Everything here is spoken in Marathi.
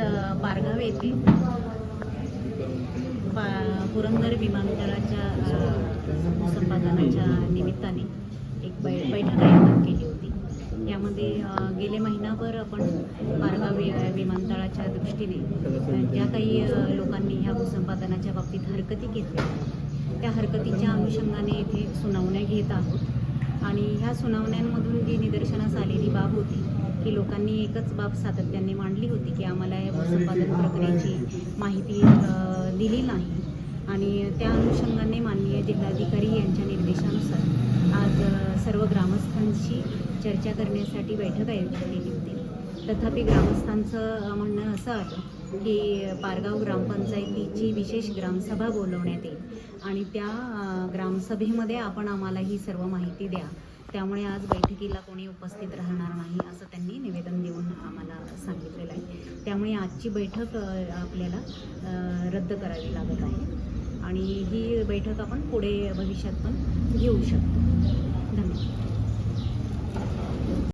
अ, पारगाव येथे पा पुरंदर विमानतळाच्या संपादनाच्या निमित्ताने एक बै बैठक आयोजित केली होती. यामध्ये गेले महिनाभर आपण पारगाव विमानतळाच्या दृष्टीने ज्या काही लोकांनी ह्या भूसंपादनाच्या बाबतीत हरकती घेतल्या त्या हरकतीच्या अनुषंगाने येथे सुनावण्या घेत आहोत. आणि ह्या सुनावण्यांमधून जी निदर्शनास आलेली बाब होती की लोकांनी एकच बाब सातत्याने मांडली होती की आम्हाला संपादन प्रक्रियेची माहिती दिली नाही. आणि त्या अनुषंगाने माननीय जिल्हाधिकारी यांच्या निर्देशानुसार आज सर्व ग्रामस्थांशी चर्चा करण्यासाठी बैठक आयोजित केली होती. तथापि ग्रामस्थांचं म्हणणं असं आलं की पारगाव ग्रामपंचायतीची विशेष ग्रामसभा बोलवण्यात येईल. आणि त्या ग्रामसभेमध्ये आपण आम्हाला ही सर्व माहिती द्या. त्यामुळे आज बैठकीला कोणी उपस्थित राहणार नाही असं त्यामुळे आजची बैठक आपल्याला रद्द करावी लागत आहे. आणि ही बैठक आपण पुढे भविष्यात पण घेऊ शकतो. धन्यवाद.